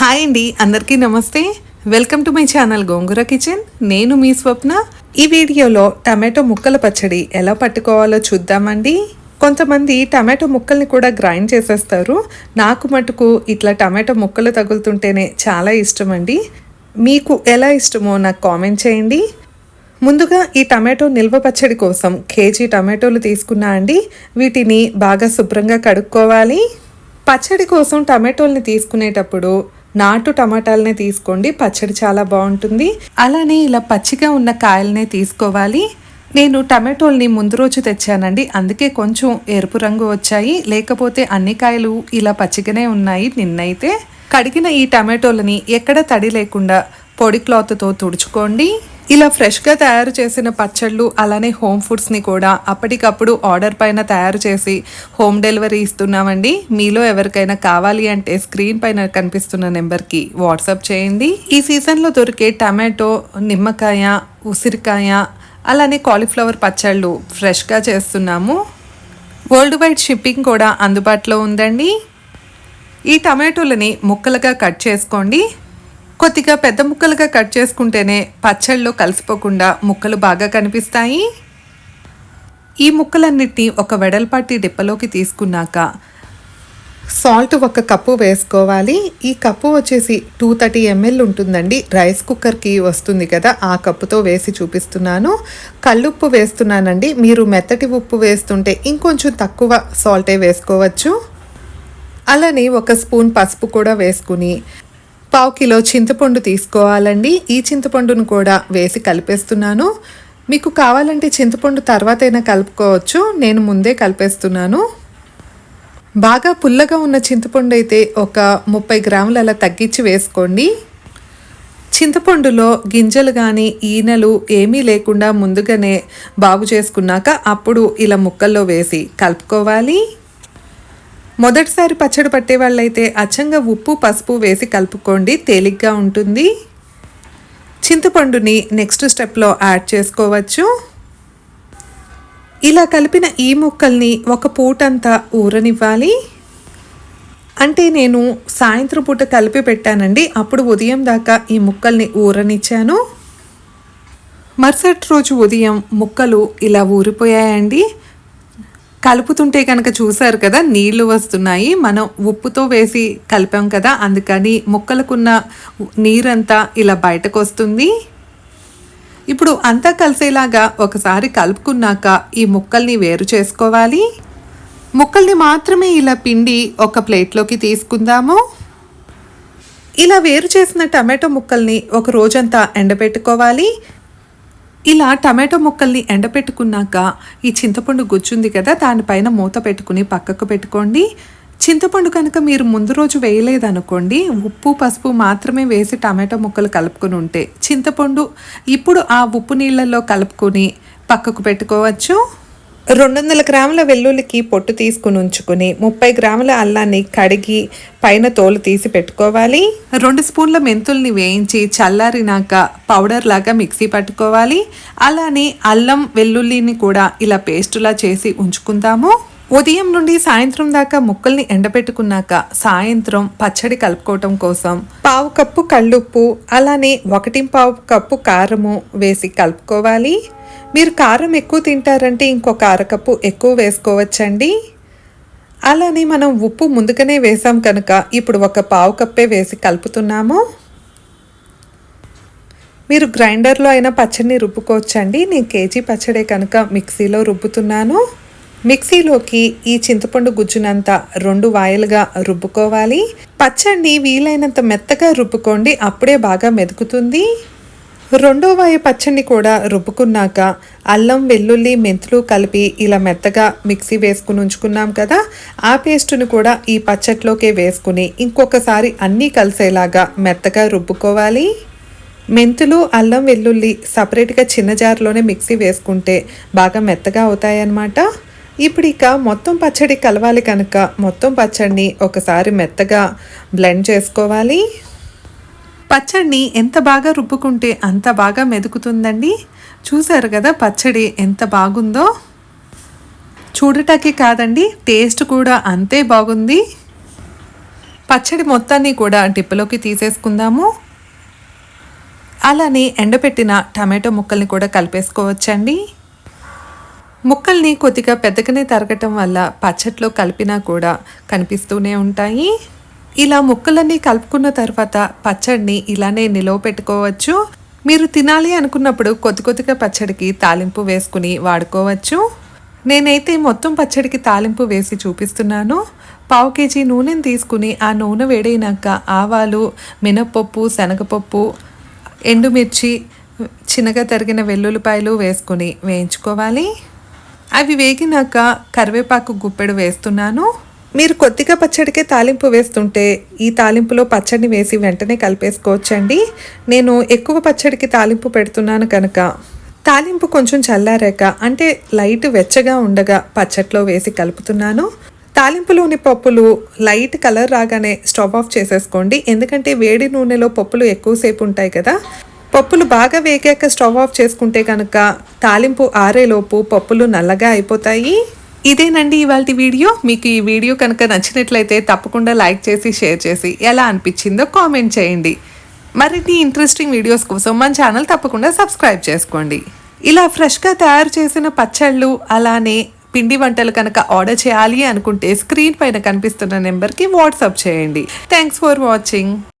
Hi అండి అందరికీ నమస్తే. Welcome to my channel Gongura kitchen నేను మీ స్వప్న. ఈ వీడియోలో టమాటో ముక్కల పచ్చడి ఎలా పట్టుకోవాలో చూద్దామండి. కొంతమంది టమాటో ముక్కల్ని కూడా గ్రైండ్ చేసేస్తారు. నాకు మటుకు ఇట్లా టమాటో ముక్కలు తగులుతుంటేనే చాలా ఇష్టం అండి మీకు ఎలా ఇష్టమో నాకు కామెంట్ చేయండి. ముందుగా ఈ టమాటో నిల్వ పచ్చడి కోసం కేజీ టమాటోలు తీసుకున్నా అండి. వీటిని బాగా శుభ్రంగా కడుక్కోవాలి. పచ్చడి కోసం టమాటోల్ని తీసుకునేటప్పుడు నాటు టమాటాలనే తీసుకోండి. పచ్చడి చాలా బాగుంటుంది. అలానే ఇలా పచ్చిగా ఉన్న కాయలనే తీసుకోవాలి. నేను టమాటోల్ని ముందు రోజు తెచ్చానండి. అందుకే కొంచెం ఎరుపు రంగు వచ్చాయి. లేకపోతే అన్ని కాయలు ఇలా పచ్చిగానే ఉన్నాయి నిన్నైతే. కడిగిన ఈ టమాటోలని ఎక్కడ తడి లేకుండా పొడి క్లాత్తో తుడుచుకోండి. ఇలా ఫ్రెష్గా తయారు చేసిన పచ్చళ్ళు అలానే హోమ్ ఫుడ్స్ని కూడా అప్పటికప్పుడు ఆర్డర్ పైన తయారు చేసి హోమ్ డెలివరీ ఇస్తున్నామండి. మీలో ఎవరికైనా కావాలి అంటే స్క్రీన్ పైన కనిపిస్తున్న నెంబర్కి వాట్సాప్ చేయండి. ఈ సీజన్లో దొరికే టమాటో నిమ్మకాయ ఉసిరికాయ అలానే కాలీఫ్లవర్ పచ్చళ్ళు ఫ్రెష్గా చేస్తున్నాము. వరల్డ్ వైడ్ షిప్పింగ్ కూడా అందుబాటులో ఉందండి. ఈ టమాటోలని ముక్కలుగా కట్ చేసుకోండి. కొద్దిగా పెద్ద ముక్కలుగా కట్ చేసుకుంటేనే పచ్చళ్ళు కలిసిపోకుండా ముక్కలు బాగా కనిపిస్తాయి. ఈ ముక్కలన్నిటినీ ఒక వెడల్పాటి డిప్పలోకి తీసుకున్నాక సాల్ట్ ఒక కప్పు వేసుకోవాలి. ఈ కప్పు వచ్చేసి టూ థర్టీ ఎంఎల్ ఉంటుందండి. రైస్ కుక్కర్కి వస్తుంది కదా ఆ కప్పుతో వేసి చూపిస్తున్నాను. కల్లుప్పు వేస్తున్నానండి. మీరు మెత్తటి ఉప్పు వేస్తుంటే ఇంకొంచెం తక్కువ సాల్టే వేసుకోవచ్చు. అలానే ఒక స్పూన్ పసుపు కూడా వేసుకుని పావు కిలో చింతపండు తీసుకోవాలండి. ఈ చింతపండును కూడా వేసి కలిపేస్తున్నాను. మీకు కావాలంటే చింతపండు తర్వాతైనా కలుపుకోవచ్చు. నేను ముందే కలిపేస్తున్నాను. బాగా పుల్లగా ఉన్న చింతపండు అయితే ఒక ముప్పై గ్రాములు అలా తగ్గించి వేసుకోండి. చింతపండులో గింజలు కానీ ఈనెలు ఏమీ లేకుండా ముందుగానే బాగు చేసుకున్నాక అప్పుడు ఇలా ముక్కల్లో వేసి కలుపుకోవాలి. మొదటిసారి పచ్చడి పట్టే వాళ్ళైతే అచ్చంగా ఉప్పు పసుపు వేసి కలుపుకోండి. తేలిగ్గా ఉంటుంది. చింతపండుని నెక్స్ట్ స్టెప్లో యాడ్ చేసుకోవచ్చు. ఇలా కలిపిన ఈ ముక్కల్ని ఒక పూటంతా ఊరనివ్వాలి. అంటే నేను సాయంత్రం పూట కలిపి పెట్టానండి. అప్పుడు ఉదయం దాకా ఈ ముక్కల్ని ఊరనిచ్చాను. మరుసటి రోజు ఉదయం ముక్కలు ఇలా ఊరిపోయాయండి. కలుపుతుంటే కనుక చూసారు కదా నీళ్ళు వస్తున్నాయి. మనం ఉప్పుతో వేసి కలిపాం కదా అందుకని మొక్కలకున్న నీరంతా ఇలా బయటకు వస్తుంది ఇప్పుడు అంతా కలిసేలాగా ఒకసారి కలుపుకున్నాక ఈ ముక్కల్ని వేరు చేసుకోవాలి. ముక్కల్ని మాత్రమే ఇలా పిండి ఒక ప్లేట్లోకి తీసుకుందాము. ఇలా వేరు చేసిన టమాటో ముక్కల్ని ఒక రోజంతా ఎండబెట్టుకోవాలి. ఇలా టమాటో ముక్కల్ని ఎండపెట్టుకున్నాక ఈ చింతపండు గుజ్జుంది కదా దానిపైన మూత పెట్టుకుని పక్కకు పెట్టుకోండి. చింతపండు కనుక మీరు ముందు రోజు వేయలేదనుకోండి ఉప్పు పసుపు మాత్రమే వేసి టమాటో ముక్కలు కలుపుకొని ఉంటే చింతపండు ఇప్పుడు ఆ ఉప్పు నీళ్ళల్లో కలుపుకొని పక్కకు పెట్టుకోవచ్చు. రెండు వందల గ్రాముల వెల్లుల్లికి పొట్టు తీసుకుని ఉంచుకుని ముప్పై గ్రాముల అల్లాన్ని కడిగి పైన తోలు తీసి పెట్టుకోవాలి. రెండు స్పూన్ల మెంతుల్ని వేయించి చల్లారినాక పౌడర్ లాగా మిక్సీ పట్టుకోవాలి. అలానే అల్లం వెల్లుల్లిని కూడా ఇలా పేస్టులా చేసి ఉంచుకుందాము. ఉదయం నుండి సాయంత్రం దాకా ముక్కల్ని ఎండబెట్టుకున్నాక సాయంత్రం పచ్చడి కలుపుకోవటం కోసం పావు కప్పు కళ్ళుప్పు అలానే ఒకటి పావు కప్పు కారము వేసి కలుపుకోవాలి. మీరు కారం ఎక్కువ తింటారంటే ఇంకొక అరకప్పు ఎక్కువ వేసుకోవచ్చండి. అలానే మనం ఉప్పు ముందుగానే వేసాం కనుక ఇప్పుడు ఒక పావు కప్పే వేసి కలుపుతున్నాము. మీరు గ్రైండర్లో అయినా పచ్చడిని రుబ్బుకోవచ్చండి. నేను కేజీ పచ్చడే కనుక మిక్సీలో రుబ్బుతున్నాను. మిక్సీలోకి ఈ చింతపండు గుజ్జునంతా రెండు వాయలుగా రుబ్బుకోవాలి. పచ్చడిని వీలైనంత మెత్తగా రుబ్బుకోండి. అప్పుడే బాగా మెదుకుతుంది. రెండో వాయి పచ్చడిని కూడా రుబ్బుకున్నాక అల్లం వెల్లుల్లి మెంతులు కలిపి ఇలా మెత్తగా మిక్సీ వేసుకుని ఉంచుకున్నాం కదా. ఆ పేస్టును కూడా ఈ పచ్చట్లోకే వేసుకుని ఇంకొకసారి అన్నీ కలిసేలాగా మెత్తగా రుబ్బుకోవాలి. మెంతులు అల్లం వెల్లుల్లి సపరేట్గా చిన్న జార్లోనే మిక్సీ వేసుకుంటే బాగా మెత్తగా అవుతాయన్నమాట. ఇప్పుడు ఇక మొత్తం పచ్చడి కలవాలి కనుక మొత్తం పచ్చడిని ఒకసారి మెత్తగా బ్లెండ్ చేసుకోవాలి. పచ్చడిని ఎంత బాగా రుబ్బుకుంటే అంత బాగా మెదుకుతుందండి? చూసారు కదా పచ్చడి ఎంత బాగుందో? చూడటానికి కాదండి టేస్ట్ కూడా అంతే బాగుంది. పచ్చడి మొత్తాన్ని కూడా డిప్పలోకి తీసేసుకుందాము. అలానే ఎండబెట్టిన టమాటో ముక్కల్ని కూడా కలిపేసుకోవచ్చండి. ముక్కల్ని కొద్దిగా పెద్దగానే తరగటం వల్ల పచ్చట్లో కలిపినా కూడా కనిపిస్తూనే ఉంటాయి. ఇలా ముక్కలన్నీ కలుపుకున్న తర్వాత పచ్చడిని ఇలానే నిలవ పెట్టుకోవచ్చు. మీరు తినాలి అనుకున్నప్పుడు కొద్ది కొద్దిగా పచ్చడికి తాలింపు వేసుకుని వాడుకోవచ్చు. నేనైతే మొత్తం పచ్చడికి తాలింపు వేసి చూపిస్తున్నాను. పావు కేజీ నూనెని తీసుకుని ఆ నూనె వేడైనాక ఆవాలు మినప్పప్పు శనగపప్పు ఎండుమిర్చి చిన్నగా తరిగిన వెల్లుల్లిపాయలు వేసుకుని వేయించుకోవాలి. అవి వేగినాక కరివేపాకు గుప్పెడు వేస్తున్నాను. మీరు కొద్దిగా పచ్చడికే తాలింపు వేస్తుంటే ఈ తాలింపులో పచ్చడిని వేసి వెంటనే కలిపేసుకోవచ్చండి. నేను ఎక్కువ పచ్చడికి తాలింపు పెడుతున్నాను కనుక. తాలింపు కొంచెం చల్లారాక అంటే లైట్ వెచ్చగా ఉండగా పచ్చట్లో వేసి కలుపుతున్నాను. తాలింపులోని పప్పులు లైట్ కలర్ రాగానే స్టవ్ ఆఫ్ చేసేసుకోండి. ఎందుకంటే వేడి నూనెలో పప్పులు ఎక్కువసేపు ఉంటాయి కదా. పప్పులు బాగా వేగాక స్టవ్ ఆఫ్ చేసుకుంటే కనుక తాలింపు ఆరేలోపు పప్పులు నల్లగా అయిపోతాయి. ఇదేనండి ఇవాళ వీడియో. మీకు ఈ వీడియో కనుక నచ్చినట్లయితే తప్పకుండా లైక్ చేసి షేర్ చేసి ఎలా అనిపించిందో కామెంట్ చేయండి. మరిన్ని ఇంట్రెస్టింగ్ వీడియోస్ కోసం మన ఛానల్ తప్పకుండా సబ్స్క్రైబ్ చేసుకోండి. ఇలా ఫ్రెష్గా తయారు చేసిన పచ్చళ్ళు అలానే పిండి వంటలు కనుక ఆర్డర్ చేయాలి అనుకుంటే స్క్రీన్ పైన కనిపిస్తున్న నెంబర్కి వాట్సాప్ చేయండి. Thanks for watching.